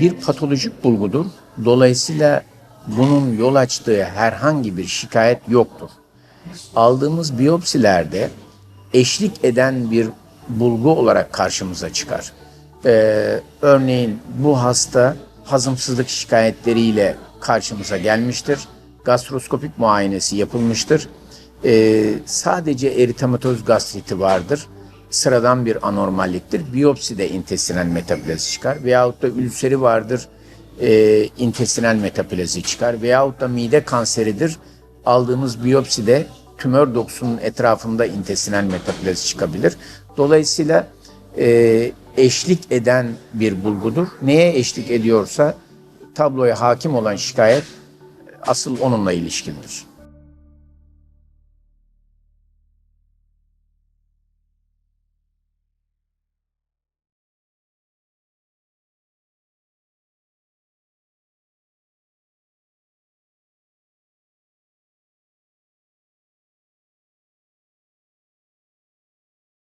bir patolojik bulgudur. Dolayısıyla bunun yol açtığı herhangi bir şikayet yoktur. Aldığımız biyopsilerde eşlik eden bir bulgu olarak karşımıza çıkar. Ee, örneğin bu hasta hazımsızlık şikayetleriyle karşımıza gelmiştir. Gastroskopik muayenesi yapılmıştır. Ee, sadece eritematoz gastriti vardır. Sıradan bir anormalliktir. Biyopside intestinal metaplazi çıkar. Veyahut da ülseri vardır. E, intestinal metaplazi çıkar. Veyahut da mide kanseridir. Aldığımız biyopside tümör dokusunun etrafında intestinal metaplazi çıkabilir. Dolayısıyla e, eşlik eden bir bulgudur. Neye eşlik ediyorsa tabloya hakim olan şikayet asıl onunla ilişkilidir.